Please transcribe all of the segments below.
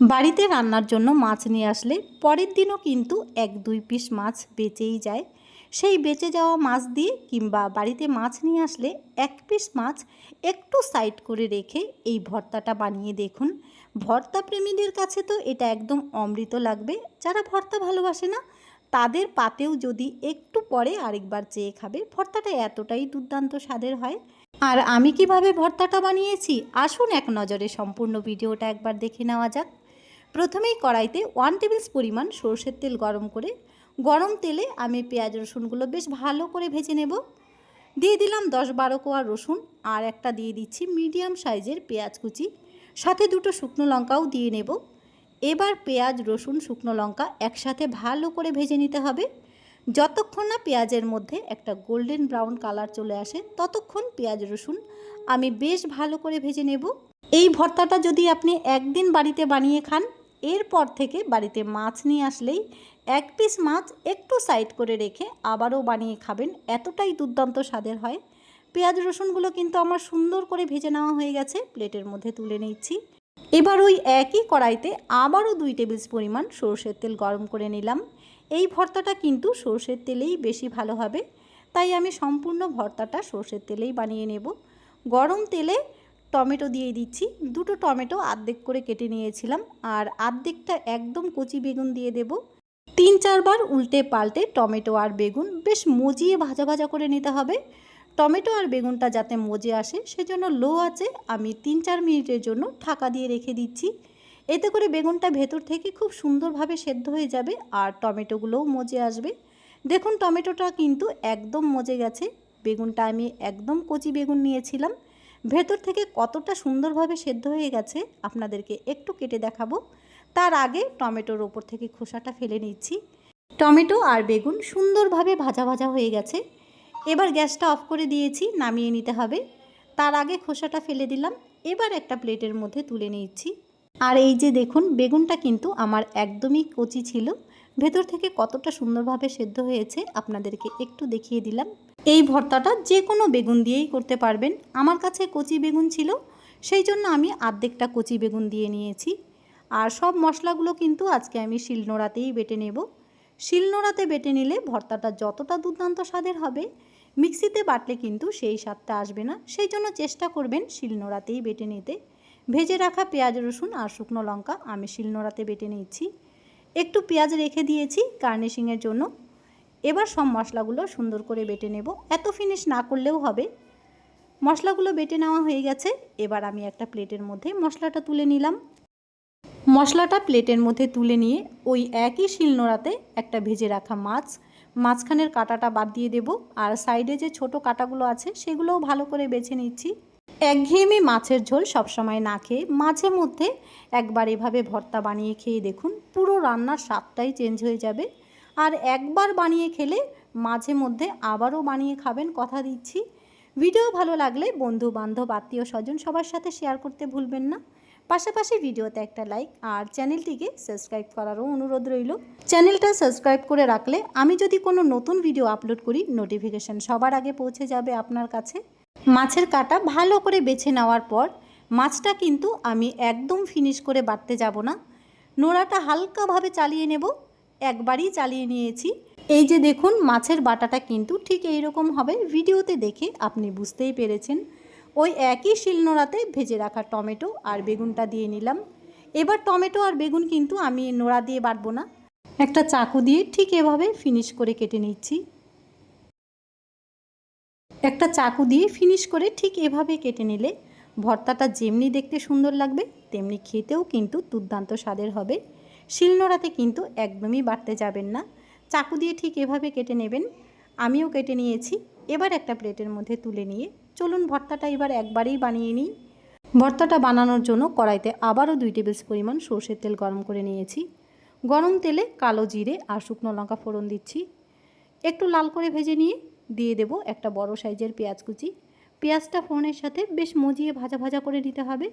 বাড়িতে রান্নার জন্য মাছ নিয়ে আসলে পরের দিনও কিন্তু এক দুই পিস মাছ বেঁচেই যায়। সেই বেঁচে যাওয়া মাছ দিয়ে কিংবা বাড়িতে মাছ নিয়ে আসলে এক পিস মাছ একটু সাইড করে রেখে এই ভর্তাটা বানিয়ে দেখুন। ভর্তা প্রেমীদের কাছে তো এটা একদম অমৃত লাগবে। যারা ভর্তা ভালোবাসে না, তাদের পাতেও যদি একটু পরে আরেকবার চেয়ে খাবে, ভর্তাটা এতটাই দুর্দান্ত স্বাদের হয়। আর আমি কীভাবে ভর্তাটা বানিয়েছি, আসুন এক নজরে সম্পূর্ণ ভিডিওটা একবার দেখে নেওয়া যাক। প্রথমেই কড়াইতে ওয়ান টেবিল পরিমাণ সর্ষের তেল গরম করে, গরম তেলে আমি পেঁয়াজ রসুনগুলো বেশ ভালো করে ভেজে নেব। দিয়ে দিলাম দশ বারো কোয়া রসুন আর একটা দিয়ে দিচ্ছি মিডিয়াম সাইজের পেঁয়াজ কুচি। সাথে দুটো শুকনো লঙ্কাও দিয়ে নেব। এবার পেঁয়াজ, রসুন, শুকনো লঙ্কা একসাথে ভালো করে ভেজে নিতে হবে। যতক্ষণ না পেঁয়াজের মধ্যে একটা গোল্ডেন ব্রাউন কালার চলে আসে, ততক্ষণ পেঁয়াজ, রসুন আমি বেশ ভালো করে ভেজে নেব। এই ভর্তাটা যদি আপনি একদিন বাড়িতে বানিয়ে খান এরপর থেকে বাড়িতে মাছ নিয়ে আসলেই এক পিস মাছ একটু সাইড করে রেখে আবারও বানিয়ে খাবেন। এতটাই দুর্দান্ত স্বাদের হয়। পেঁয়াজ রসুনগুলো কিন্তু আমার সুন্দর করে ভেজে নেওয়া হয়ে গেছে। প্লেটের মধ্যে তুলে নিচ্ছি। এবার ওই একই কড়াইতে আবারও দুই টেবিল পরিমাণ সর্ষের তেল গরম করে নিলাম। এই ভর্তাটা কিন্তু সর্ষের তেলেই বেশি ভালো হবে। তাই আমি সম্পূর্ণ ভর্তাটা সর্ষের তেলেই বানিয়ে নেব। গরম তেলে টমেটো দিয়ে দিচ্ছি। দুটো টমেটো আর্ধেক করে কেটে নিয়েছিলাম আর আর্ধেকটা একদম কচি বেগুন দিয়ে দেব। তিন চারবার উল্টে পাল্টে টমেটো আর বেগুন বেশ মজিয়ে ভাজা ভাজা করে নিতে হবে। টমেটো আর বেগুনটা যাতে মজে আসে সেজন্য লো আছে আমি তিন চার মিনিটের জন্য ঢাকা দিয়ে রেখে দিচ্ছি। এতে করে বেগুনটা ভেতর থেকে খুব সুন্দরভাবে সেদ্ধ হয়ে যাবে আর টমেটোগুলোও মজে আসবে। দেখুন টমেটোটা কিন্তু একদম মজে গেছে। বেগুনটা আমি একদম কচি বেগুন নিয়েছিলাম। ভেতর থেকে কতটা সুন্দরভাবে সেদ্ধ হয়ে গেছে আপনাদেরকে একটু কেটে দেখাবো। তার আগে টমেটোর ওপর থেকে খোসাটা ফেলে নিচ্ছি। টমেটো আর বেগুন সুন্দরভাবে ভাজা ভাজা হয়ে গেছে। এবার গ্যাসটা অফ করে দিয়েছি, নামিয়ে নিতে হবে। তার আগে খোসাটা ফেলে দিলাম, এবার একটা প্লেটের মধ্যে তুলে নিচ্ছি। আর এই যে দেখুন, বেগুনটা কিন্তু আমার একদমই কচি ছিল। ভেতর থেকে কতটা সুন্দরভাবে সেদ্ধ হয়েছে আপনাদেরকে একটু দেখিয়ে দিলাম। এই ভর্তাটা যে কোনো বেগুন দিয়েই করতে পারবেন। আমার কাছে কচি বেগুন ছিল, সেই জন্য আমি আর্ধেকটা কচি বেগুন দিয়ে নিয়েছি। আর সব মশলাগুলো কিন্তু আজকে আমি শিলনোড়াতেই বেটে নেব। শিলনোড়াতে বেটে নিলে ভর্তাটা যতটা দুর্দান্ত স্বাদের হবে, মিক্সিতে বাটলে কিন্তু সেই স্বাদটা আসবে না। সেই জন্য চেষ্টা করবেন শিলনোড়াতেই বেটে নিতে। ভেজে রাখা পেঁয়াজ, রসুন আর শুকনো লঙ্কা আমি শিলনোড়াতে বেটে নিচ্ছি। একটু পেঁয়াজ রেখে দিয়েছি গার্নিশিংয়ের জন্য। এবার সব মশলাগুলো সুন্দর করে বেটে নেব। এত ফিনিশ না করলেও হবে। মশলাগুলো বেটে নেওয়া হয়ে গেছে। এবার আমি একটা প্লেটের মধ্যে মশলাটা তুলে নিলাম। মশলাটা প্লেটের মধ্যে তুলে নিয়ে ওই একই শিলনোড়াতে একটা ভেজে রাখা মাছ, মাঝখানের কাটাটা বাদ দিয়ে দেব। আর সাইডে যে ছোট কাটাগুলো আছে, সেগুলোও ভালো করে বেছে নিচ্ছি। একঘেয়েমি মাছের ঝোল সবসময় না খেয়ে মাঝে মধ্যে একবার এভাবে ভর্তা বানিয়ে খেয়ে দেখুন, পুরো রান্নার স্বাদটাই চেঞ্জ হয়ে যাবে। আর একবার বানিয়ে খেলে মাঝে মধ্যে আবারও বানিয়ে খাবেন কথা দিচ্ছি। ভিডিও ভালো লাগলে বন্ধু বান্ধব আত্মীয় স্বজন সবার সাথে শেয়ার করতে ভুলবেন না। পাশাপাশি ভিডিওতে একটা লাইক আর চ্যানেলটিকে সাবস্ক্রাইব করারও অনুরোধ রইল। চ্যানেলটা সাবস্ক্রাইব করে রাখলে আমি যদি কোনো নতুন ভিডিও আপলোড করি নোটিফিকেশান সবার আগে পৌঁছে যাবে আপনার কাছে। মাছের কাটা ভালো করে বেছে নেওয়ার পর মাছটা কিন্তু আমি একদম ফিনিশ করে বাটতে যাব না। নোড়াটা হালকাভাবে চালিয়ে নেব। একবারই চালিয়ে নিয়েছি। এই যে দেখুন, মাছের বাটাটা কিন্তু ঠিক এই রকম হবে। ভিডিওতে দেখে আপনি বুঝতেই পেরেছেন। ওই একই শিলনোড়াতে ভেজে রাখা টমেটো আর বেগুনটা দিয়ে নিলাম। এবার টমেটো আর বেগুন কিন্তু আমি নোড়া দিয়ে বাটবো না। একটা চাকু দিয়ে ঠিক এভাবে ফিনিশ করে কেটে নিচ্ছি। একটা চাকু দিয়ে ফিনিশ করে ঠিক এভাবে কেটে নিলে ভর্তাটা যেমনি দেখতে সুন্দর লাগবে, তেমনি খেতেও কিন্তু দুর্দান্ত স্বাদের হবে। শিলনোড়াতে কিন্তু একদমই বাড়তে যাবেন না। চাকু দিয়ে ঠিক এভাবে কেটে নেবেন। আমিও কেটে নিয়েছি। এবার একটা প্লেটের মধ্যে তুলে নিয়ে চলুন ভর্তাটা এবার একবারেই বানিয়ে নিই। ভর্তাটা বানানোর জন্য কড়াইতে আবারও দুই টেবিল পরিমাণ সর্ষের তেল গরম করে নিয়েছি। গরম তেলে কালো জিরে আর শুকনো লঙ্কা ফোড়ন দিচ্ছি। একটু লাল করে ভেজে নিয়ে দিয়ে দেব একটা বড় সাইজের পেঁয়াজ কুচি। পেঁয়াজটা ফোড়নের সাথে বেশ মজিয়ে ভাজা ভাজা করে নিতে হবে।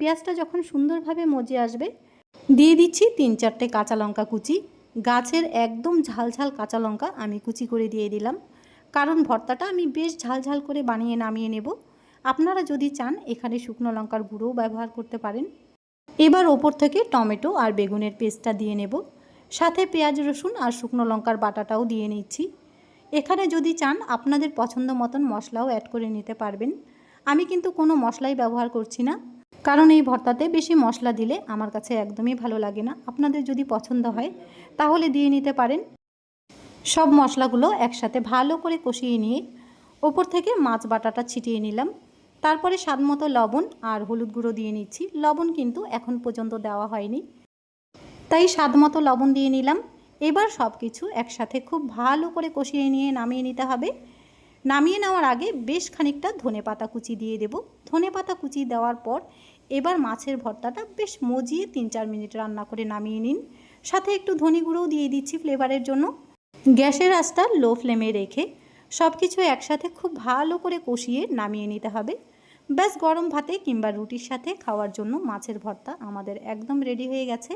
পেঁয়াজটা যখন সুন্দরভাবে মজে আসবে দিয়ে দিচ্ছি তিন চারটে কাঁচা লঙ্কা কুচি। গাছের একদম ঝালঝাল কাঁচা লঙ্কা আমি কুচি করে দিয়ে দিলাম। কারণ ভর্তাটা আমি বেশ ঝালঝাল করে বানিয়ে নামিয়ে নেব। আপনারা যদি চান, এখানে শুকনো লঙ্কার গুঁড়োও ব্যবহার করতে পারেন। এবার ওপর থেকে টমেটো আর বেগুনের পেস্টটা দিয়ে নেব। সাথে পেঁয়াজ রসুন আর শুকনো লঙ্কার বাটাটাও দিয়ে নিচ্ছি। এখানে যদি চান, আপনাদের পছন্দ মতন মশলাও অ্যাড করে নিতে পারবেন। আমি কিন্তু কোনো মশলাই ব্যবহার করছি না। কারণ এই ভর্তাতে বেশি মশলা দিলে আমার কাছে একদমই ভালো লাগে না। আপনাদের যদি পছন্দ হয়, তাহলে দিয়ে নিতে পারেন। সব মশলাগুলো একসাথে ভালো করে কষিয়ে নিয়ে ওপর থেকে মাছ বাটাটা ছিটিয়ে নিলাম। তারপরে স্বাদ মতো লবণ আর হলুদ গুঁড়ো দিয়ে নিচ্ছি। লবণ কিন্তু এখন পর্যন্ত দেওয়া হয়নি। তাই স্বাদ মতো লবণ দিয়ে নিলাম। এবার সব কিছু একসাথে খুব ভালো করে কষিয়ে নিয়ে নামিয়ে নিতে হবে। নামিয়ে নেওয়ার আগে বেশ খানিকটা ধনে পাতা কুচি দিয়ে দেব। ধনে পাতা কুচি দেওয়ার পর এবার মাছের ভর্তাটা বেশ মজিয়ে তিন চার মিনিট রান্না করে নামিয়ে নিন। সাথে একটু ধনে গুঁড়োও দিয়ে দিচ্ছি ফ্লেভারের জন্য। গ্যাসের আঁচটা লো ফ্লেমে রেখে সব কিছু একসাথে খুব ভালো করে কষিয়ে নামিয়ে নিতে হবে। ব্যাস, গরম ভাতে কিংবা রুটির সাথে খাওয়ার জন্য মাছের ভর্তা আমাদের একদম রেডি হয়ে গেছে।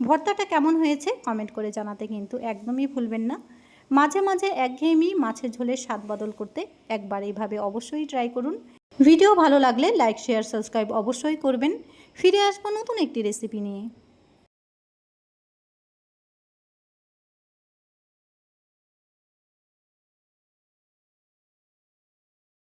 ভর্তাটা কেমন হয়েছে কমেন্ট করে জানাতে কিন্তু একদমই ভুলবেন না। মাঝে মাঝে একঘেয়েমি মাছের ঝোলের স্বাদ বদল করতে একবার এইভাবে অবশ্যই ট্রাই করুন। ভিডিও ভালো লাগলে লাইক শেয়ার সাবস্ক্রাইব অবশ্যই করবেন। ফিরে আসব নতুন একটি রেসিপি নিয়ে।